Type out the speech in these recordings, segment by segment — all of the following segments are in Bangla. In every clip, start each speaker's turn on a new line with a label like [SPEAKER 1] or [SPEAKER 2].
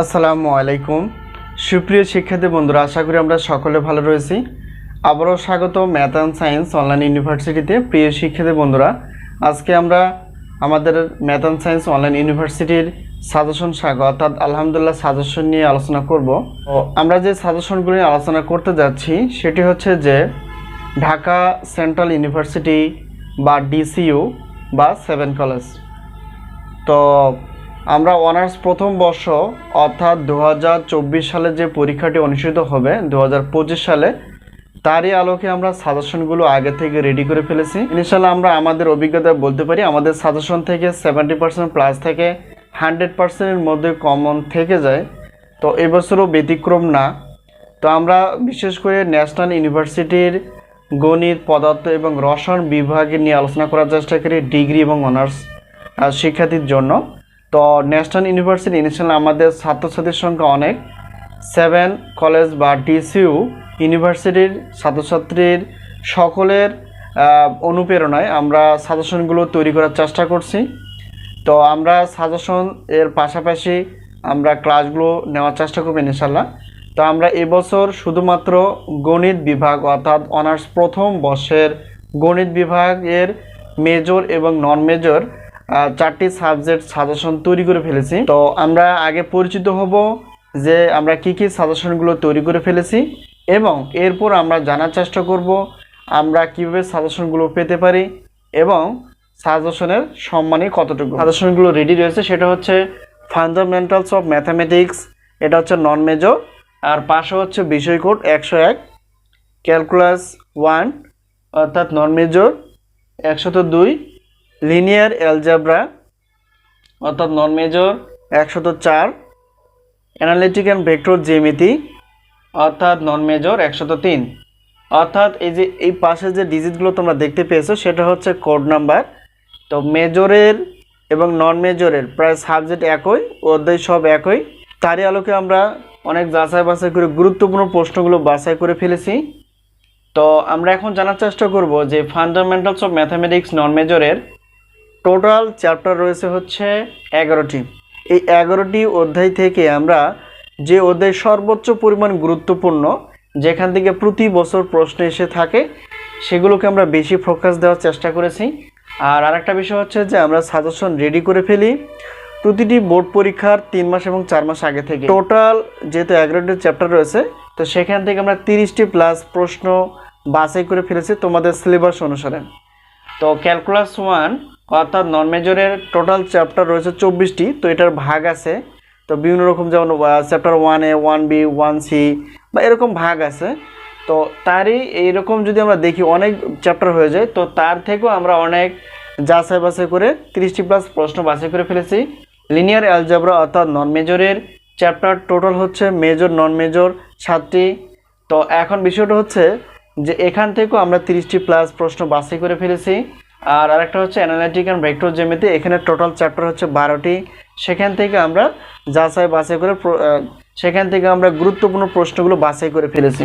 [SPEAKER 1] আসসালামু আলাইকুম। সুপ্রিয় শিক্ষার্থী বন্ধুরা আশা করি আমরা সকলে ভালো রয়েছি। আবারও স্বাগত ম্যাথ অ্যান্ড সায়েন্স অনলাইন ইউনিভার্সিটিতে। প্রিয় শিক্ষার্থী বন্ধুরা আজকে আমরা আমাদের ম্যাথ অ্যান্ড সায়েন্স অনলাইন ইউনিভার্সিটির সাজেশন শাখা অর্থাৎ আলহামদুলিল্লাহ সাজেশন নিয়ে আলোচনা করব। তো আমরা যে সাজেশনগুলি নিয়ে আলোচনা করতে যাচ্ছি সেটি হচ্ছে যে ঢাকা সেন্ট্রাল ইউনিভার্সিটি বা ডিসিইউ বা সেভেন কলেজ। তো আমরা অনার্স প্রথম বর্ষ অর্থাৎ দু হাজার চব্বিশ সালে যে পরীক্ষাটি অনুষ্ঠিত হবে দু হাজার পঁচিশ সালে, তারই আলোকে আমরা সাজেশনগুলো আগে থেকে রেডি করে ফেলেছি। ইনশাল্লাহ আমরা আমাদের অভিজ্ঞতা বলতে পারি, আমাদের সাজেশন থেকে সেভেন্টি পার্সেন্ট প্লাস থেকে হান্ড্রেড পার্সেন্টের মধ্যে কমন থেকে যায়। তো এবছরও ব্যতিক্রম না। তো আমরা বিশেষ করে ন্যাশনাল ইউনিভার্সিটির গণিত, পদার্থ এবং রসায়ন বিভাগে নিয়ে আলোচনা করার চেষ্টা করি ডিগ্রি এবং অনার্স শিক্ষার্থীর জন্য। তো ন্যাশনাল ইউনিভার্সিটি ইনশাল্লাহ আমাদের ছাত্রছাত্রীর সংখ্যা অনেক। সেভেন কলেজ বা ডিসিউ ইউনিভার্সিটির ছাত্রছাত্রীর সকলের অনুপ্রেরণায় আমরা সাজেশনগুলো তৈরি করার চেষ্টা করছি। তো আমরা সাজেশন এর পাশাপাশি আমরা ক্লাসগুলো নেওয়ার চেষ্টা করব ইনশাল্লাহ তো আমরা এবছর শুধুমাত্র গণিত বিভাগ অর্থাৎ অনার্স প্রথম বর্ষের গণিত বিভাগের মেজর এবং নন মেজর চারটি সাবজেক্ট সাজেশন তৈরি করে ফেলেছি। তো আমরা আগে পরিচিত হব যে আমরা কি কি সাজেশনগুলো তৈরি করে ফেলেছি এবং এরপর আমরা জানার চেষ্টা করব আমরা কীভাবে সাজেশনগুলো পেতে পারি এবং সাজেশনের সম্মানে কতটুকু। সাজেশনগুলো রেডি রয়েছে, সেটা হচ্ছে ফান্ডামেন্টালস অফ ম্যাথামেটিক্স এটা হচ্ছে নন মেজর আর পাশে হচ্ছে বিষয় কোড একশো এক ক্যালকুলাস ওয়ান অর্থাৎ নন মেজর একশত দুই লিনিয়ার অ্যালজাব্রা, অর্থাৎ নন মেজর একশত চার, অ্যানালিটিক অ্যান্ড ভেক্টর জ্যামিতি, অর্থাৎ নন মেজর একশত তিন। অর্থাৎ এই যে, এই পাশে যে ডিজিটগুলো তোমরা দেখতে পেয়েছ, সেটা হচ্ছে কোড নাম্বার। তো মেজরের এবং নন মেজরের প্রায় সাবজেক্ট একই, অধ্যায় সব একই। তারই আলোকে আমরা অনেক যাচাই বাছাই করে গুরুত্বপূর্ণ প্রশ্নগুলো বাছাই করে ফেলেছি। তো আমরা এখন জানার চেষ্টা করব যে ফান্ডামেন্টালস অফ ম্যাথামেটিক্স নন মেজরের টোটাল চ্যাপ্টার রয়েছে হচ্ছে এগারোটি। এই এগারোটি অধ্যায় থেকে আমরা যে অধ্যায় সর্বোচ্চ পরিমাণ গুরুত্বপূর্ণ, যেখান থেকে প্রতি বছর প্রশ্ন এসে থাকে, সেগুলোকে আমরা বেশি ফোকাস দেওয়ার চেষ্টা করেছি। আর আরেকটা বিষয় হচ্ছে যে আমরা সাজেশন রেডি করে ফেলি। প্রতিটি বোর্ড পরীক্ষার তিন মাস এবং চার মাস আগে থেকে। টোটাল যেহেতু এগারোটি চ্যাপ্টার রয়েছে, তো সেখান থেকে আমরা তিরিশটি প্লাস প্রশ্ন বাছাই করে ফেলেছি তোমাদের সিলেবাস অনুসারে। তো ক্যালকুলাস ওয়ান অর্থাৎ নন মেজরের টোটাল চ্যাপ্টার রয়েছে চব্বিশটি, তো এটার ভাগ আছে। তো বিভিন্ন রকম যেমন chapter one A one B one C বা এরকম ভাগ আছে। তো তারই এইরকম যদি আমরা দেখি, অনেক চ্যাপ্টার হয়ে যায়, তো তার থেকেও আমরা অনেক যাচাই বাছাই করে তিরিশটি প্লাস প্রশ্ন বাছাই করে ফেলেছি। লিনিয়ার অ্যালজাবরা অর্থাৎ নন মেজরের চ্যাপ্টার টোটাল হচ্ছে মেজর নন মেজর সাতটি। তো এখন বিষয়টা হচ্ছে যে এখান থেকেও আমরা তিরিশটি প্লাস প্রশ্ন বাছাই করে ফেলেছি। আর আরেকটা হচ্ছে অ্যানালাইটিক অ্যান্ড ভেক্টর জেমিতে এখানে টোটাল চ্যাপ্টার হচ্ছে বারোটি। সেখান থেকে আমরা যাচাই বাছাই করে সেখান থেকে আমরা গুরুত্বপূর্ণ প্রশ্নগুলো বাছাই করে ফেলেছি,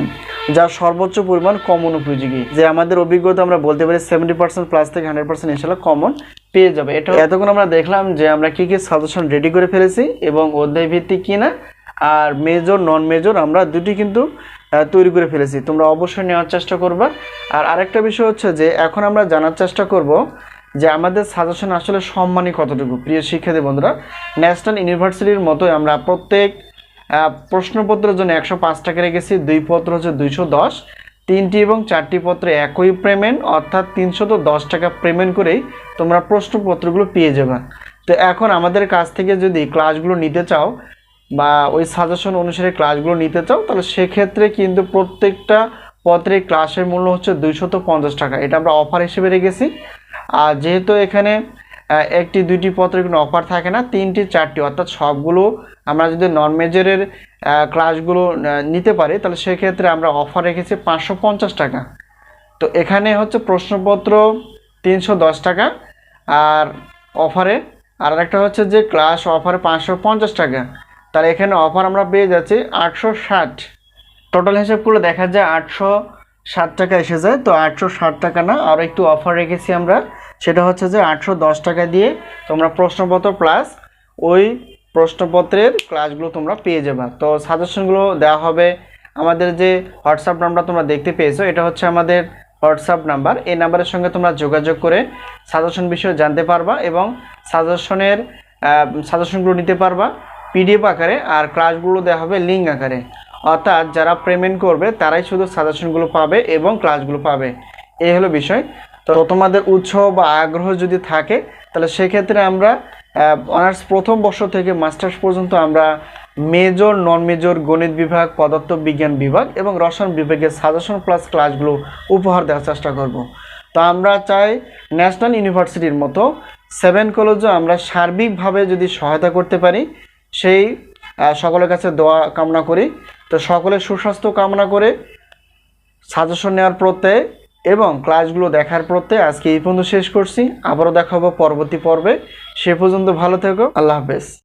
[SPEAKER 1] যা সর্বোচ্চ পরিমাণ কমন উপযোগী। যে আমাদের অভিজ্ঞতা আমরা বলতে পারি সেভেন্টি পার্সেন্ট প্লাস থেকে হান্ড্রেড পার্সেন্ট ইনশাল্লাহ কমন পেয়ে যাবে। এটা এতক্ষণ আমরা দেখলাম যে আমরা কী কী সাজেশন রেডি করে ফেলেছি এবং অধ্যায় ভিত্তিক কিনা, আর মেজর নন মেজর আমরা দুটি কিন্তু তৈরি করে ফেলেছি। তোমরা অবশ্যই নেওয়ার চেষ্টা করবা। আর আরেকটা বিষয় হচ্ছে যে, এখন আমরা জানার চেষ্টা করব যে, আমাদের সাজেশন আসলে সম্মানই কতটুকু? প্রিয় শিক্ষার্থী বন্ধুরা ন্যাশনাল ইউনিভার্সিটির মতোই আমরা প্রত্যেক প্রশ্নপত্রের জন্য একশো পাঁচ টাকা রেখেছি। দুই পত্র হচ্ছে দুইশো দশ। তিনটি এবং চারটি পত্রে একই পেমেন্ট, অর্থাৎ তিনশত দশ টাকা পেমেন্ট করেই তোমরা প্রশ্নপত্রগুলো পেয়ে যাবে। তো এখন আমাদের কাছ থেকে যদি ক্লাসগুলো নিতে চাও বা ওই সাজেশন অনুসারে ক্লাসগুলো নিতে চাও, তাহলে সেক্ষেত্রে কিন্তু প্রত্যেকটা পত্রের ক্লাসের মূল্য হচ্ছে দুইশত পঞ্চাশ টাকা। এটা আমরা অফার হিসেবে রেখেছি। আর যেহেতু এখানে একটি, দুইটি পত্রের কোনো অফার থাকে না, তিনটি, চারটি, অর্থাৎ সবগুলো আমরা যদি নন মেজরের ক্লাসগুলো নিতে পারি, তাহলে সেক্ষেত্রে আমরা অফার রেখেছি পাঁচশো পঞ্চাশ টাকা। তো এখানে হচ্ছে প্রশ্নপত্র তিনশো দশ টাকা, আর অফারে আর একটা হচ্ছে যে ক্লাস অফারে পাঁচশো পঞ্চাশ টাকা। তাহলে এখানে অফার আমরা পেয়ে যাচ্ছি আটশো ষাট। টোটাল হিসাব করলে দেখা যায় আটশো ষাট টাকা এসে যায় তো আটশো ষাট টাকা না আরও একটু অফার রেখেছি আমরা। সেটা হচ্ছে যে আটশো দশ টাকা দিয়ে তোমরা প্রশ্নপত্র প্লাস ওই প্রশ্নপত্রের ক্লাসগুলো তোমরা পেয়ে যাবে। তো সাজেশনগুলো দেওয়া হবে আমাদের যে হোয়াটসঅ্যাপ নাম্বার তোমরা দেখতে পেয়েছ, এটা হচ্ছে আমাদের হোয়াটসঅ্যাপ নাম্বার এই নাম্বারের সঙ্গে তোমরা যোগাযোগ করে সাজেশন বিষয়ে জানতে পারবা এবং সাজেশনের সাজেশনগুলো নিতে পারবা। পিডিএফ আকারে আর ক্লাসগুলো দেওয়া হবে লিঙ্ক আকারে। অর্থাৎ যারা পেমেন্ট করবে, তারাই শুধু সাজেশনগুলো পাবে এবং ক্লাসগুলো পাবে। এই হলো বিষয়। তো তোমাদের উৎসাহ বা আগ্রহ যদি থাকে, তাহলে সেক্ষেত্রে আমরা অনার্স প্রথম বর্ষ থেকে মাস্টার্স পর্যন্ত আমরা মেজর নন মেজর গণিত বিভাগ, পদার্থ বিজ্ঞান বিভাগ এবং রসায়ন বিভাগের সাজেশন প্লাস ক্লাসগুলো উপহার দেওয়ার চেষ্টা করব। তো আমরা চাই ন্যাশনাল ইউনিভার্সিটির মতো সেভেন কলেজও আমরা সার্বিকভাবে যদি সহায়তা করতে পারি সেই সকলের কাছে দোয়া কামনা করি। তো সকলের সুস্বাস্থ্য কামনা করে সাজেশন নেওয়ার প্রত্যয়ে এবং ক্লাসগুলো দেখার প্রত্যয়ে আজকে এই পর্যন্ত শেষ করছি। আবারও দেখাবো পরবর্তী পর্বে। সে পর্যন্ত ভালো থেকো। আল্লাহ হাফেজ।